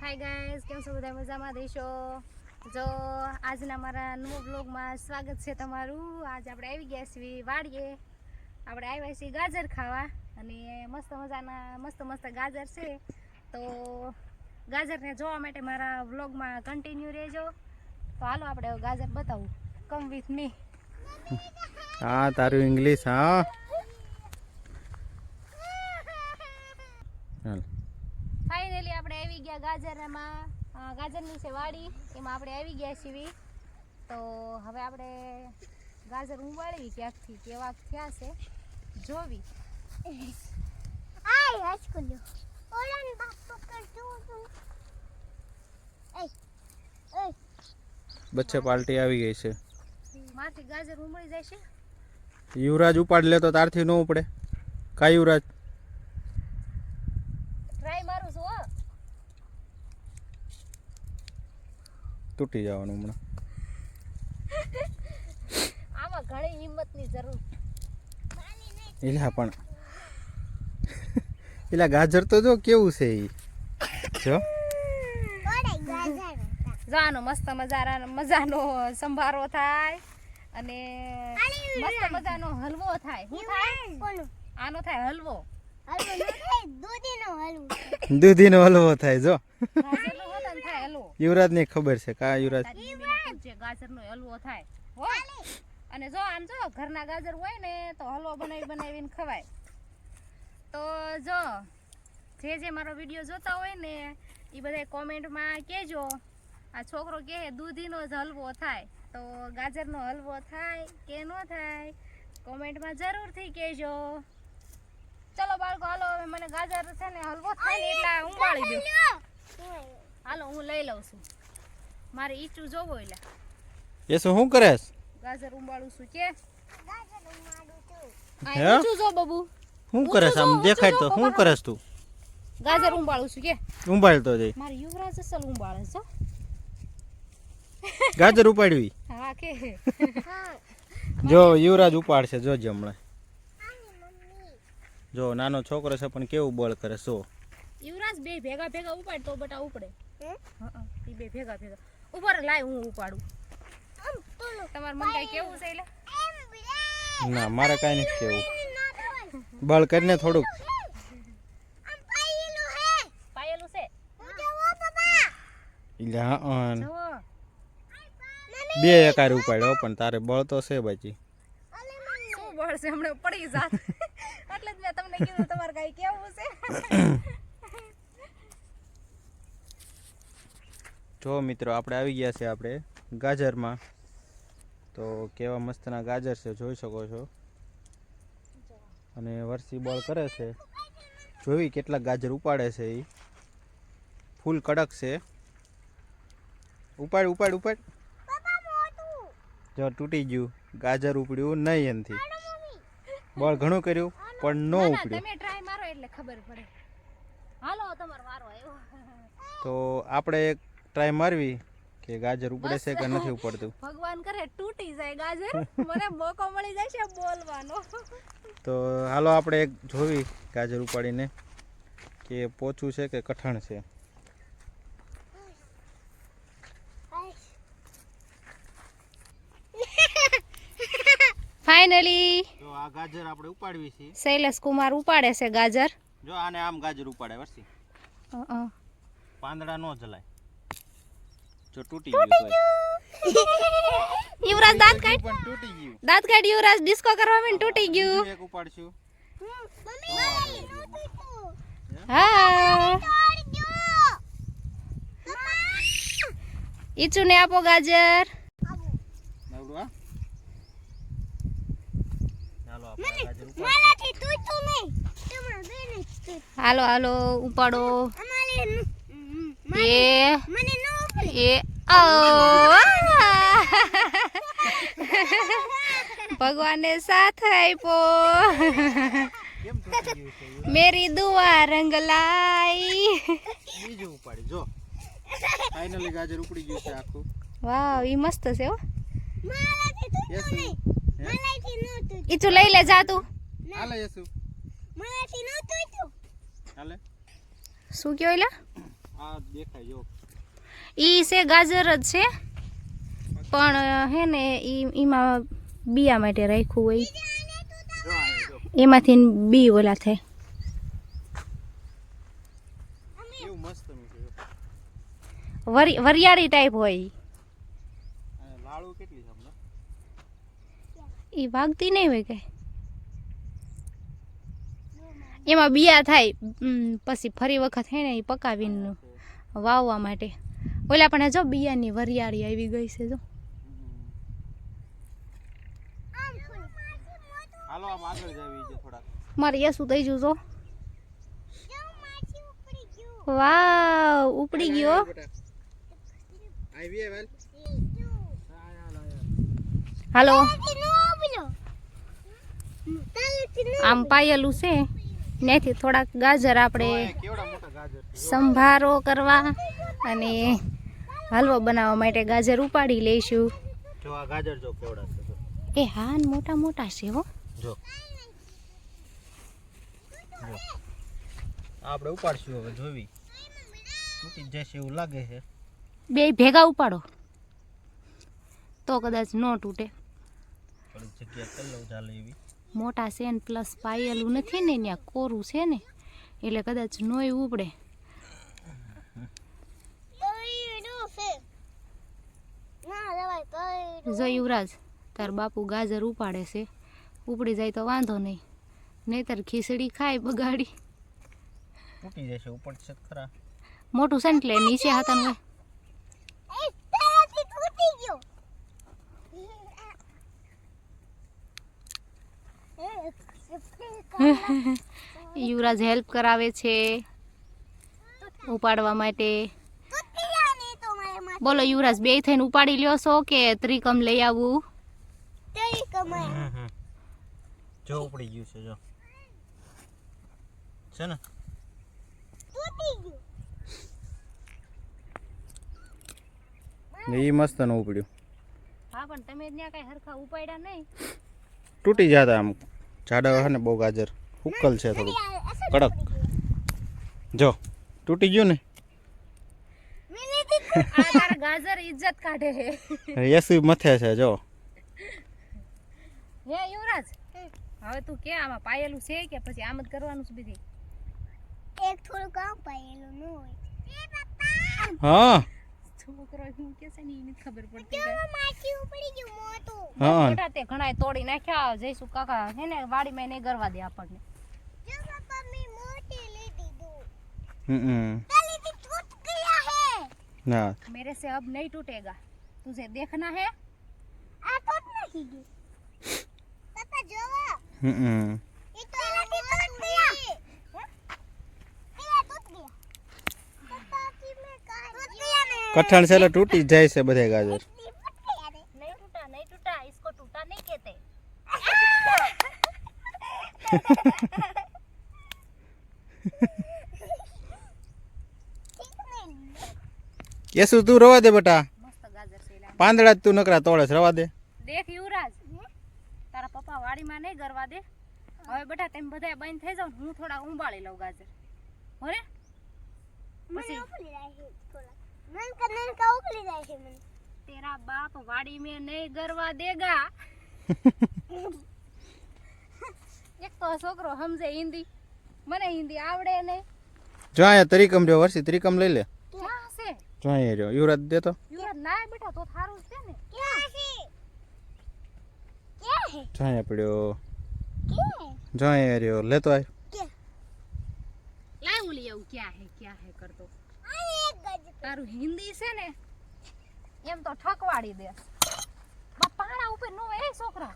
Hi guys કેમ છો બધા? મજામાં દઈશો જો, આજના મારા નવો બ્લોગમાં સ્વાગત છે તમારું. આજ આપણે આવી ગયા છીએ વાડીએ. આપણે આવ્યા છીએ ગાજર ખાવા અને મસ્ત મજાના, મસ્ત મસ્ત ગાજર છે. તો ગાજરને જોવા માટે મારા વ્લોગમાં કન્ટિન્યુ રહેજો. તો હાલો આપણે ગાજર બતાવું. કમ વિથ મી હા, તારું ઇંગ્લિશ હા. ફાઇનલી આપણે આવી ગયા ગાજરમાં. ગાજરની છે વાડી એમાં આપણે આવી ગયા છીએ. તો હવે આપણે ગાજર ઉંબાળવી ક્યાંકથી કેવા થયા છે જોવી. não dá pra tudo. Ei, ei. બચ્ચે પાર્ટી આવી ગઈ છે. માથી ગાજર ઉમળી જાય છે? યુવરાજ ઉપાડ લે તો તારથી ન ઉપડે. કા યુવરાજ ટ્રાય મારું છું હો તૂટી જવાનું હમણાં. આમાં ઘણી હિંમતની જરૂર. એલા પણ. એલા ગાજર તો જો કેવું છે એ જો. જાનો. મસ્ત મજાનો મજાનો સંભારો થાય અને મસ્ત મજાનો હલવો થાય. શું થાય? આનો થાય હલવો. દૂધીનો હલવો. દૂધીનો હલવો થાય જો. ગાજરનો ને હલવો ખબર છે કા યુવરાજ ગાજર નો હલવો થાય. હો અને જો આમ જો ઘરના ગાજર હોય ને તો હલવો બનાવી બનાવીને ખવાય. તો જો જે જે મારો વીડિયો જોતા હોય ને એ બધા કોમેન્ટમાં કહેજો. આ છોકરો કહે દૂધીનો જ હલવો થાય. તો ગાજરનો હલવો થાય કે ન થાય કોમેન્ટમાં જરૂરથી કહેજો. ચલો બાળકો હાલો હવે મને ગાજર છે ને હલવો થાય ને એટલે ઉંબાળી દો હાલો હું લઈ લઉં છું. મારે ઈચું જોવો એટલે એ શું શું કરેશ ગાજર ઉંબાળું છું કે? ઊંચું જો બબુ. શું કરેશ આમ દેખાય તો શું કરેશ તું? ગાજર ઉંબાળું છું કે? ઉંબાળતો જઈ મારે યુવરાજ અસલ ઉંબાળે છો ગાજર ઉપાડવી હા કે. જો યુવરાજ ઉપાડશે જોજે હમણાં. જો નાનો છોકરો છે પણ કેવું બળ કરે સો. યુવરાજ બે ભેગા ભેગા ઉપાડ તો બટા ઉપડે. એ બે ભેગા ભેગા. ઉપર લાય હું ઉપાડું. તમારે મન કઈ કેવું છે એટલે? ના મારે કાંઈ નથી કેવું. બળ કરીને થોડુંક. બે એકાર ઉપાડ્યો પણ તારે બળ તો છે બાજી શું બળ છે? હમણાં પડી જાત. એટલે જ મેં તમને કીધું તમારે કઈ કેવું છે? જો મિત્રો આપણે આવી ગયા છે આપણે ગાજરમાં. તો કેવા મસ્તના ગાજર છે જોઈ શકો છો. અને વરસી બળ કરે છે. જોઈ કેટલા ગાજર ઉપાડે છે એ ફૂલ કડક છે. ઉપાડ ઉપાડ ઉપાડ. જો તૂટી ગયું. ગાજર ઉપડ્યું નહીં એનથી. બોલ બળ ઘણું કર્યું પણ ન ઉપડ્યું. તમે ટ્રાય મારો એટલે ખબર પડે. હાલો તમારો વારો આવ્યો. તો આપણે ટ્રાય મારવી કે ગાજર ઉપડે છે કે નથી ઉપડતું? ભગવાન કરે તૂટી જાય ગાજર. મને મોકો મળી જાય છે બોલવાનો. તો હાલો આપણે એક જોવી ગાજર ઉપાડીને કે પોચું છે કે કઠણ છે. ફાઇનલી જો આ ગાજર આપણે ઉપાડવી છે. શૈલેષ કુમાર ઉપાડે છે ગાજર. જો આને આમ ગાજર ઉપાડે વરસી. પાંદડા નો જલાય. જો તૂટી ગયું. યુવરાજ દાંત કાઢ. પણ તૂટી ગયું. દાંત કાઢ યુવરાજ ડિસ્કો કરવા મેં તૂટી ગયું. એક ઉપાડશું. હા. ઈચુને આપો ગાજર. હાલો હાલો ઉપાડો. એ. મને. એ ઓ ભગવાને સાથ આપ્યો? મેરી દુઆ રંગ લાઈ. બીજું ઉપાડી જો. ફાઇનલી ગાજર ઉપડી ગયું છે આખું. વાવ ઈ મસ્ત છે હો. મારાથી તું નહીં. મારાથી નહોતું ઈ તું લઈ લે જા તું. હાલે યસુ. Malah dinutu તું. હાલે. શું કયો એલા? આ દેખાય જો. ઈ છે ગાજર જ છે. પણ હે ને એમાં બિયા માટે રાખ્યું હોય. એમાંથી બી ઓલા થાય. વરિયાળી ટાઈપ હોય. ઈ વાગતી નહીં હોય કઈ. એમાં બિયા થાય. પછી ફરી વખત હે ને એ પકાવીને વાવવા માટે. ઓલા પણ જો બિયાની વરિયાળી આવી ગઈ છે જો. મારે યસુ થઈ જુ. જો વાવ ઉપડી ગયો. હાલો. આમ પાયેલું છે. નથી થોડાક ગાજર આપણે સંભારો કરવા અને હલવો બનાવવા માટે ગાજર ઉપાડી લઈશું. જો આ ગાજર જો કેવડા છે એ હા મોટા મોટા છે હો. જો. આપણે ઉપાડશું હવે જોવી તૂટી જશે એવું લાગે છે. બે ભેગા ઉપાડો. તો કદાચ ન તૂટે. મોટા છે ને પ્લસ પાયેલું નથી ને ત્યાં કોરું છે ને એટલે કદાચ નોય ઉપડે ના જવાય તો જો યુવરાજ તાર બાપુ ગાજર ઉપાડે છે. ઉપડી જાય તો વાંધો નહીં. નહીતર ખીચડી ખાય બગાડી. તૂટી જશે ઉપડશે જ ખરા મોટું છે ને એટલે નીચે હાથન હોય. એ તારાથી તૂટી ગયો. યુવરાજ હેલ્પ કરાવે છે. ઉપાડવા માટે તૂટી જાય ને તો મારે માથે બોલો યુવરાજ બે થઈને ઉપાડી લ્યો છો કે ત્રિકમ લઈ આવવું તેરી કમાય હમ હમ. જો ઉપડી ગયું છે જો. છે ને? તૂટી એ મસ્ત ન ઉપડ્યું. હા પણ તમે ત્યાં કઈ હરખા ઉપાડ્યા નહીં. તૂટી જતા આમ. જાડા હે ને બહુ ગાજર. હુકલ છે થોડું કડક. જો તૂટી ગયું ને? ગાજર ઇજ્જત કાઢે હે યસી મથે છે જો. હે યુવરાજ હવે તું કે આમાં પાયેલું છે કે પછી આમ જ કરવાનું છે બીજી? એક થોડું કામ પાયેલું ન હોય. હા. છોકરો હું કે છે ને એને ખબર જો પડતી માટી ઉપડી ગયું મોટું. હા. મોટા તે ઘણાય તોડી નાખ્યા જઈશું કાકા હે ને વાડીમાં નહીં ગરવા દે આપણને. જો પપ્પા મે મોટી લીધી દો હમ. हाँ। मेरे से अब नहीं टूटेगा। तुझे देखना है। हम्म। कठन से टूटी जाए से बधे गाजर। યશુ તું રવા દે બેટા. પાંદડા જ તું નકરા તોડે રવા દે. દેખ યુવરાજ. તારા પપ્પા વાડીમાં નહીં ગરવા દે. હવે બેટા તેમ બધા બંધ થઈ જાવ હું થોડા ઉંબાળી લઉં ગાજર. હોરે તેરા બાપ વાડી મે નહીં ગરવા દેગા. એક તો છોકરો સમજે હિન્દી. મને હિન્દી આવડે નહીં. જો અહીંયા ત્રિકમ જો વર્ષી ત્રિકમ લઈ લે. ક્યાં રહ્યો. યુવરાજ દે તો. યુવરાજ ના બેટા તો થારું છે ને. ક્યાં છે ક્યાં હે પડ્યો જોઈ રહ્યો. લેતો આય. લાવ લઈ આવું. ક્યાં હે ક્યાં હે કરતો? આ એક ગજ તારું હિન્દી છે ને? એમ તો ઠકવાડી દે. બા પાણા ઉપર નો એ છોકરા.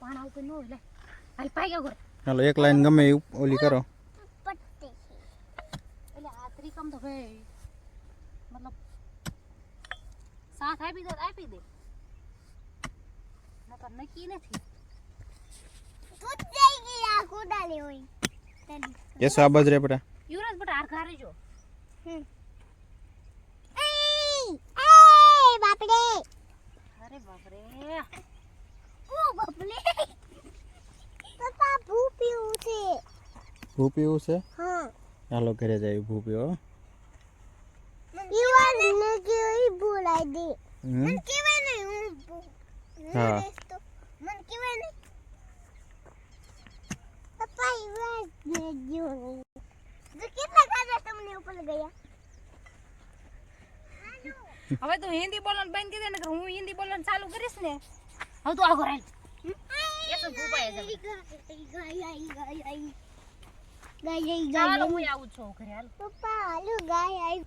પાણા ઉપર નો લે. હાલ પાઈ ગયો ઘરે. હાલો એક લાઈન ગમે ઓલી કરો. પટ્ટી. એટલે આ ત્રિકમ તો ભાઈ સાથ આપી દે તો આપી દે નકર નક્કી નથી તૂટ જાય ગઈ આ કુડાલી હોય તરી કેસુ આ બાજુ રે બેટા યુવરાજ બટા આરખા રહેજો હમ એ એ બાપડે અરે બાપ રે ઓ બાપલે પપ્પા ભૂપ્યું છે ભૂ પીવું છે હા હાલો ઘરે જાય ભૂ બોલાય દે હમ? મને કહેવાય નહીં હું હું. મને કહેવાય નહીં પપ્પા વાત દેજો તો કેટલા ખાધા તમને ઉપર ગયા? હવે તું હિન્દી બોલવાનું બંધ કરી દે ને હું હિન્દી બોલવાનું ચાલુ કરીશ ને હવે તું આગળ હાલ. એ તો ગાય ગાય ગાય હું આવું છું ઘરે હાલ. પપ્પા હાલો ગાય આવી.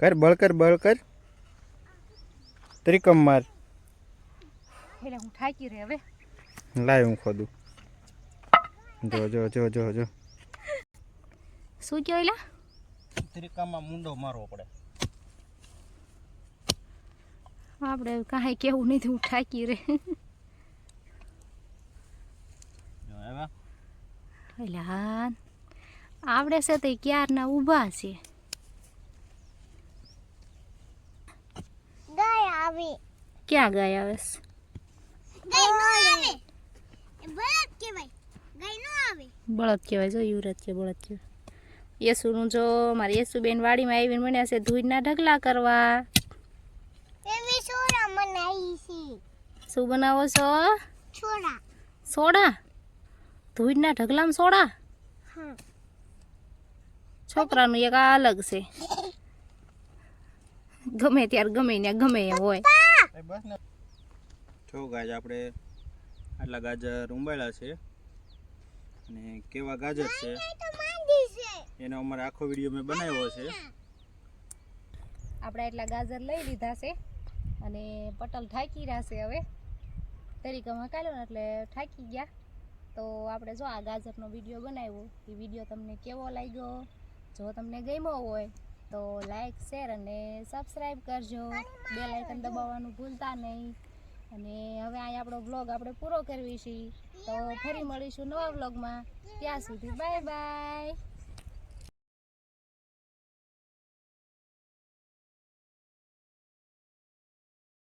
કર બળ કર બળ કર. ત્રિકમ માર. એટલે હું થાકી રે હવે. લાય હું ખોદું. જો જો જો જો જો. શું કહ્યું એલા ત્રિકમમાં મુંડો મારવો પડે. આપણે કાંઈ કેવું નહીં હું થાકી રે એટલે હા આવડે છે તો ક્યારના ઊભા છે ગાય આવી. ક્યાં ગયા આવે. બળદ કહેવાય. ગાય નો આવે. બળદ કહેવાય જો યુવરાજ કે બળદ કહેવાય. યેસુનું જો મારી યેસુબેન વાડીમાં આવીને મને છે ધૂળના ઢગલા કરવા. એવી છે. શું બનાવો છો? છોરા સોડા? ધૂળના ઢગલામાં સોડા? હા. છોકરાનું એક અલગ છે. ગમે ત્યારે ગમે ને ગમે એ હોય. જો ગાજ આપણે આટલા ગાજર ઉંબાળ્યા છે. અને કેવા ગાજર છે. તો માંડી છે. એનો અમારે આખો વીડિયો મેં બનાવ્યો છે. આપણે એટલા ગાજર લઈ લીધા છે અને પટલ થાકી રહ્યા છે હવે. તરીકામાં કાઢ્યો ને એટલે થાકી ગયા. તો આપણે જો આ ગાજરનો વીડિયો બનાવ્યો. એ વીડિયો તમને કેવો લાગ્યો? જો તમને ગમ્યો હોય તો લાઈક શેર અને સબસ્ક્રાઈબ કરજો. બે લાઇકન દબાવવાનું ભૂલતા નહીં. અને હવે અહીં આપણો બ્લોગ આપણે પૂરો કરવી છીએ તો ફરી મળીશું નવા બ્લોગમાં ત્યાં સુધી બાય બાય